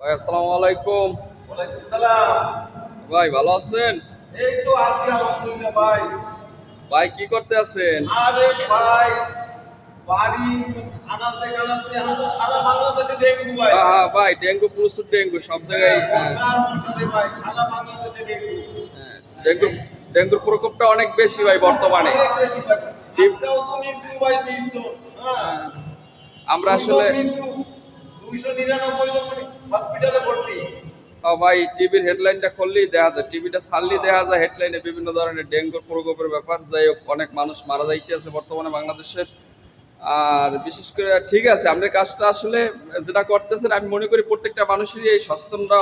ভাই আসসালামু আলাইকুম। ওয়ালাইকুম সালাম। ভাই ভালো আছেন? এই তো আছি আলহামদুলিল্লাহ ভাই। ভাই কি করতে আছেন? আরে ভাই বাড়ি আনাতে কানাতে সারা বাংলাদেশে ডেঙ্গু ভাই। হ্যাঁ হ্যাঁ ভাই ডেঙ্গু প্রচুর ডেঙ্গু সব জায়গায় হ্যাঁ, মশার ভাই সারা বাংলাদেশে ডেঙ্গু। হ্যাঁ, ডেঙ্গু ডেঙ্গুর প্রকোপটা অনেক বেশি ভাই বর্তমানে। হ্যাঁ। আমরা আসলে দুইশো নিরানব্বই জন হসপিটালে ভর্তি। হ্যাঁ ভাই টিভির হেডলাইনটা খুললেই দেখা যায়। টিভিটা ছাড়লেই দেখা যায় হেডলাইনে বিভিন্ন ধরনের ডেঙ্গুর প্রকোপের ব্যাপার। যাই হোক অনেক মানুষ মারা যাইতে আছে বর্তমানে বাংলাদেশের। আর বিশেষ করে ঠিক আছে আপনার কাজটা আসলে যেটা করতেছেন আমি মনে করি প্রত্যেকটা মানুষেরই এই সচেতনটা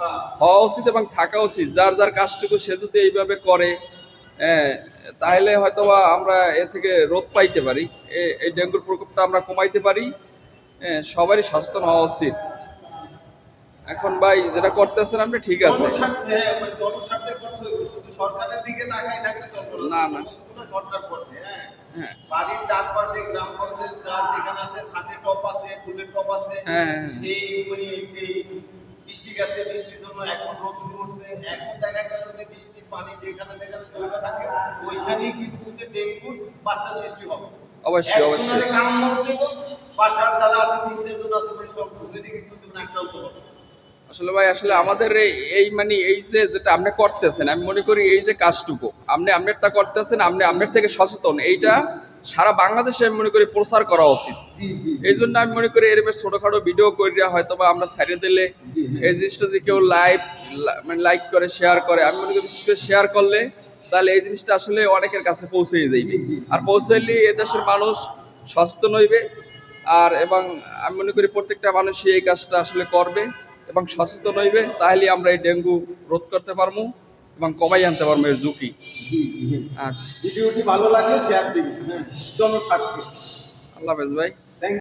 হ্যাঁ। হওয়া উচিত এবং থাকা উচিত। যার যার কাজটুকু সে যদি এইভাবে করে হ্যাঁ, তাহলে হয়তোবা আমরা এ থেকে রোধ পাইতে পারি। এই ডেঙ্গুর প্রকোপটা আমরা কমাইতে পারি। হ্যাঁ, সবারই সচেতন হওয়া উচিত। এখন ভাই যেটা করতেছেন আপনি ঠিক আছে। হ্যাঁ মানে না, না। হ্যাঁ। হ্যাঁ। বাড়ির চারপাশে গ্রাম পঞ্চায়েত যার যেখানে আছে ছাদের টপ আছে ফুলের টপ আছে হ্যাঁ, হ্যাঁ, হ্যাঁ। সেই মানে এই বৃষ্টি গেছে বৃষ্টির জন্য এখন উঠছে এখন দেখা গেল যে বৃষ্টির পানি যেখানে যেখানে জমে থাকে ওইখানেই কিন্তু যে ডেঙ্গুর বাচ্চা সৃষ্টি হবে। অবশ্যই অবশ্যই। বাসার যারা আছে তিন চারজন আছে মানে সব ঢুকে কিন্তু তুমি আক্রান্ত হবে আসলে ভাই আসলে আমাদের এই- মানে এই যে যেটা আপনি করতেছেন আমি মনে করি এই যে কাজটুকু আপনি আপনারটা করতেছেন আপনি আপনার থেকে সচেতন এইটা সারা বাংলাদেশে আমি মনে করি প্রচার করা উচিত এই জন্য আমি মনে করি এরকম ছোটখাটো ভিডিও করিয়া হয়তো বা আমরা ছাড়িয়ে দিলে হ্যাঁ। এই জিনিসটা যদি কেউ লাইভ মানে লাইক করে শেয়ার করে আমি মনে করি বিশেষ করে শেয়ার করলে তাহলে এই জিনিসটা আসলে অনেকের কাছে পৌঁছে যাইবে। আর পৌঁছাইলে এদেশের মানুষ সচেতন হইবে আর এবং আমি মনে করি প্রত্যেকটা মানুষই এই কাজটা আসলে করবে এবং সচেতন হইবে তাহলে আমরা এই ডেঙ্গু রোধ করতে পারব এবং কমাই আনতে পারব এর ঝুঁকি। আচ্ছা। ভিডিওটি ভালো লাগলে শেয়ার দিবেন হ্যাঁ। জনস্বার্থে। আল্লাহ হাফেজ ভাই।